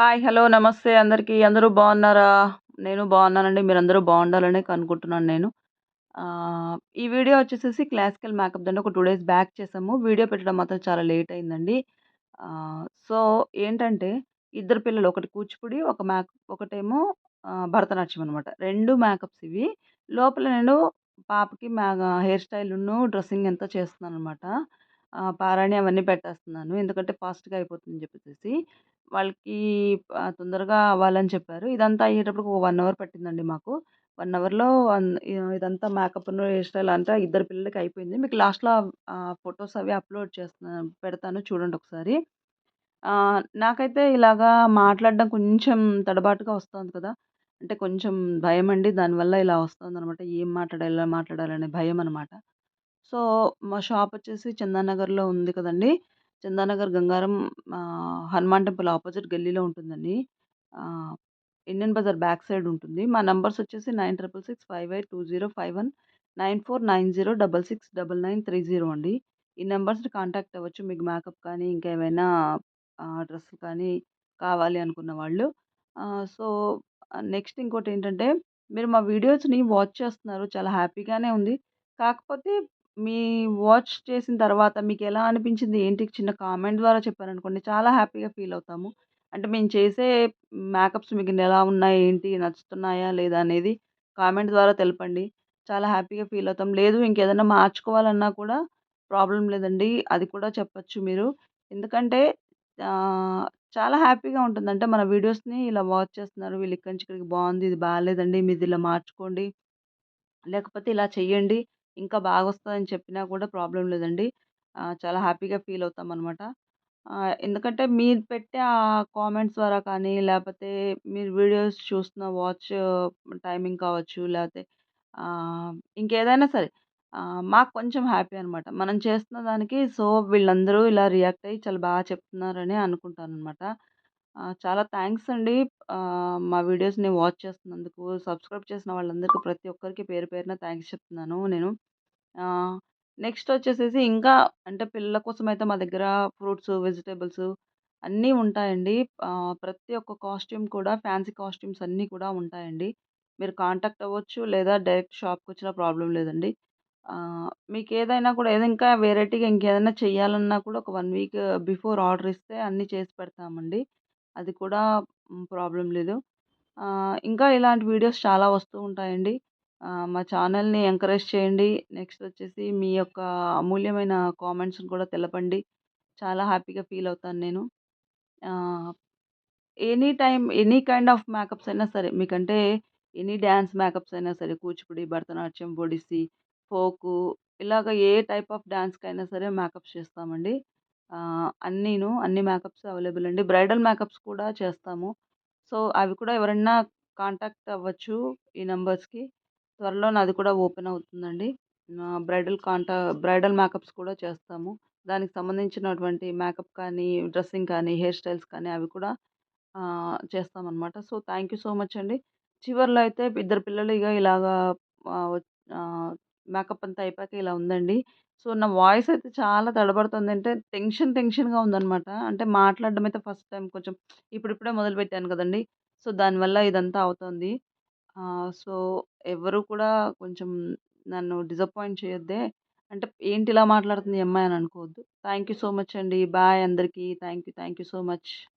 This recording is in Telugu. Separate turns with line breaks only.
హాయ్. హలో. నమస్తే అందరికీ. అందరూ బాగున్నారా? నేను బాగున్నానండి. మీరందరూ బాగుండాలని అనుకుంటున్నాను నేను. ఈ వీడియో వచ్చేసేసి క్లాసికల్ మేకప్‌దండి. ఒక టూ డేస్ బ్యాక్ చేసాము. వీడియో పెట్టడం మాత్రం చాలా లేట్ అయిందండి. సో, ఏంటంటే ఇద్దరు పిల్లలు ఒకటి కూచిపూడి, ఒక మేకప్ ఒకటేమో భరతనాట్యం అనమాట. రెండు మేకప్స్ ఇవి. లోపల నేను పాపకి మ్యా హెయిర్ స్టైల్ను డ్రెస్సింగ్ ఎంత చేస్తున్నాను అనమాట పారాణి అవన్నీ పెట్టేస్తున్నాను. ఎందుకంటే ఫాస్ట్‌గా అయిపోతుందని చెప్పేసి వాళ్ళకి తొందరగా అవ్వాలని చెప్పారు. ఇదంతా అయ్యేటప్పటికి ఒక వన్ అవర్ పట్టిందండి మాకు. వన్ అవర్‌లో ఇదంతా మేకప్ హెయిర్ స్టైల్ అంతా ఇద్దరు పిల్లలకి అయిపోయింది. మీకు లాస్ట్‌లో ఫొటోస్ అవి అప్‌లోడ్ చేస్తున్నాను పెడతాను చూడండి ఒకసారి. నాకైతే ఇలాగా మాట్లాడడం కొంచెం తడబాటుగా వస్తుంది కదా! అంటే కొంచెం భయం అండి దానివల్ల ఇలా వస్తుంది అనమాట ఏం మాట్లాడాలి, ఎలా మాట్లాడాలనే అనమాట సో, మా షాప్ వచ్చేసి చందానగర్‌లో ఉంది కదండి చందానగర్ గంగారం హనుమాన్ టెంపుల్ ఆపోజిట్ గల్లీలో ఉంటుందండి. ఇండియన్ బజార్ బ్యాక్ సైడ్ ఉంటుంది. మా నంబర్స్ వచ్చేసి 96658205194906669930 అండి. ఈ నెంబర్స్ని కాంటాక్ట్ అవ్వచ్చు. మీకు మేకప్ కానీ, ఇంకా ఏమైనా డ్రెస్సులు కానీ కావాలి అనుకున్న వాళ్ళు. సో, నెక్స్ట్ ఇంకోటి ఏంటంటే మీరు మా వీడియోస్‌ని వాచ్ చేస్తున్నారు. చాలా హ్యాపీగానే ఉంది. కాకపోతే మీ వాచ్ చేసిన తర్వాత మీకు ఎలా అనిపించింది, ఏంటి చిన్న కామెంట్ ద్వారా చెప్పారనుకోండి చాలా హ్యాపీగా ఫీల్ అవుతాము. అంటే మేము చేసే మేకప్స్ మీకు ఎలా ఉన్నాయి, ఏంటి నచ్చుతున్నాయా లేదా అనేది కామెంట్ ద్వారా తెలపండి. చాలా హ్యాపీగా ఫీల్ అవుతాం. లేదు ఇంకేదైనా మార్చుకోవాలన్నా కూడా ప్రాబ్లం లేదండి. అది కూడా చెప్పచ్చు మీరు. ఎందుకంటే చాలా హ్యాపీగా ఉంటుంది. అంటే మన వీడియోస్‌ని ఇలా వాచ్ చేస్తున్నారు. వీళ్ళు ఇక్కడి నుంచి ఇక్కడికి బాగుంది. ఇది బాగాలేదండి మీది ఇలా మార్చుకోండి. లేకపోతే ఇలా చేయండి. ఇంకా బాగా వస్తుందని చెప్పినా కూడా ప్రాబ్లం లేదండి. చాలా హ్యాపీగా ఫీల్ అవుతాం అనమాట ఎందుకంటే మీరు పెట్టే ఆ కామెంట్స్ ద్వారా కానీ, లేకపోతే మీరు వీడియోస్ చూస్తున్న వాచ్ టైమింగ్ కావచ్చు, లేకపోతే ఇంకేదైనా సరే మాకు కొంచెం హ్యాపీ అనమాట. మనం చేస్తున్న దానికి సో, వీళ్ళందరూ ఇలా రియాక్ట్ అయ్యి చాలా బాగా చెప్తున్నారని అనుకుంటాననమాట. అనమాట చాలా థ్యాంక్స్ అండి. మా వీడియోస్‌ని వాచ్ చేస్తున్నందుకు, సబ్స్క్రైబ్ చేసిన వాళ్ళందరికీ ప్రతి ఒక్కరికి పేరు పేరున థ్యాంక్స్ చెప్తున్నాను నేను. నెక్స్ట్ వచ్చేసేసి ఇంకా అంటే పిల్లల కోసం అయితే మా దగ్గర ఫ్రూట్స్, వెజిటేబుల్స్ అన్నీ ఉంటాయండి. ప్రతి ఒక్క కాస్ట్యూమ్ కూడా ఫ్యాన్సీ కాస్ట్యూమ్స్ అన్నీ కూడా ఉంటాయండి. మీరు కాంటాక్ట్ అవ్వచ్చు. లేదా డైరెక్ట్ షాప్కి వచ్చినా ప్రాబ్లం లేదండి. మీకు ఏదైనా కూడా ఏదో ఇంకా వెరైటీగా ఇంకేదైనా చేయాలన్నా కూడా ఒక వన్ వీక్ బిఫోర్ ఆర్డర్ ఇస్తే అన్నీ చేసి పెడతామండి. అది కూడా ప్రాబ్లం లేదు. ఇంకా ఇలాంటి వీడియోస్ చాలా వస్తూ ఉంటాయండి. మా ఛానల్‌ని ఎంకరేజ్ చేయండి. నెక్స్ట్ వచ్చేసి మీ యొక్క అమూల్యమైన కామెంట్స్‌ని కూడా తెలపండి. చాలా హ్యాపీగా ఫీల్ అవుతాను నేను. Any time any kind of makeups అయినా సరే మీకంటే ఎనీ డ్యాన్స్ మేకప్స్ అయినా సరే కూచిపూడి, భరతనాట్యం, ఒడిస్సీ, ఫోకు ఇలాగ ఏ టైప్ ఆఫ్ డాన్స్‌కైనా సరే మేకప్స్ చేస్తామండి. అన్నీను అన్ని మేకప్స్ అవైలబుల్ అండి. బ్రైడల్ మేకప్స్ కూడా చేస్తాము. సో, అవి కూడా ఎవరన్నా కాంటాక్ట్ అవ్వచ్చు ఈ నంబర్స్‌కి. త్వరలో అది కూడా ఓపెన్ అవుతుందండి. బ్రైడల్ కాంటా బ్రైడల్ మేకప్స్ కూడా చేస్తాము. దానికి సంబంధించినటువంటి మేకప్ కానీ, డ్రెస్సింగ్ కానీ, హెయిర్ స్టైల్స్ కానీ అవి కూడా చేస్తామన్నమాట చేస్తామనమాట. So, thank you so much అండి. చివర్లో అయితే ఇద్దరు పిల్లలు ఇక ఇలాగా మేకప్ అంతా అయిపోయాక ఇలా ఉందండి. సో, నా వాయిస్ అయితే చాలా తడబడుతుంది. అంటే టెన్షన్ టెన్షన్‌గా ఉందనమాట. అంటే మాట్లాడడం అయితే ఫస్ట్ టైం కొంచెం ఇప్పుడిప్పుడే మొదలుపెట్టాను కదండీ! సో, దానివల్ల ఇదంతా అవుతోంది. సో, ఎవరు కూడా కొంచెం నన్ను డిసప్పాయింట్ చేయొద్దే. అంటే ఏంటి ఇలా మాట్లాడుతుంది ఈ అమ్మాయి అని అనుకోవద్దు. థ్యాంక్ యూ సో మచ్ అండి. బాయ్ అందరికీ. Thank you. Thank you so much.